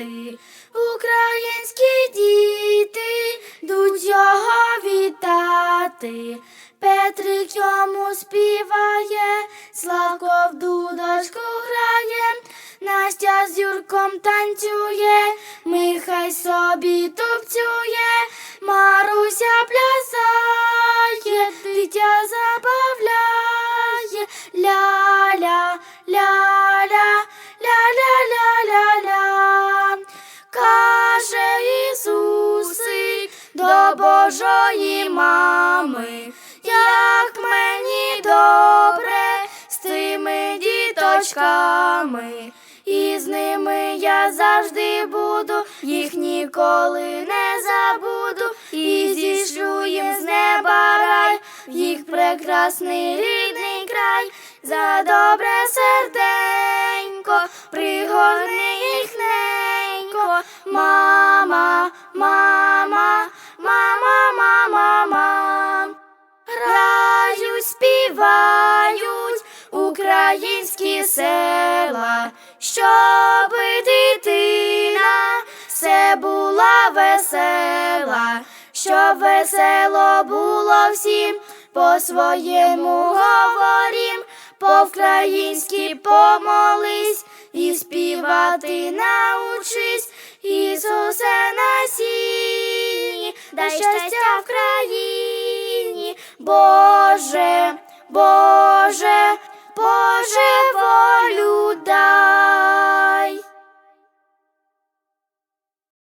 святи, українські діти йдуть його вітати. Петрик йому співає, Славко в дудочку грає, Настя з Юрком танцює, Михай собі тупцює, Маруся плясає, дитя забавляє, ля-ля, до Божої мами, як мені добре з тими діточками, і з ними я завжди буду, їх ніколи не забуду, і зішлю їм з неба рай, їх прекрасний рідний край, за добре серденько, пригорни їх ненько, мама, мама, українські села, щоб дитина все була весела, щоб весело було всім, по-своєму говорім, по-вкраїнськи помолись і співати научись, Ісусе на сіні, дай щастя в країні, Боже, Боже, Боже дай.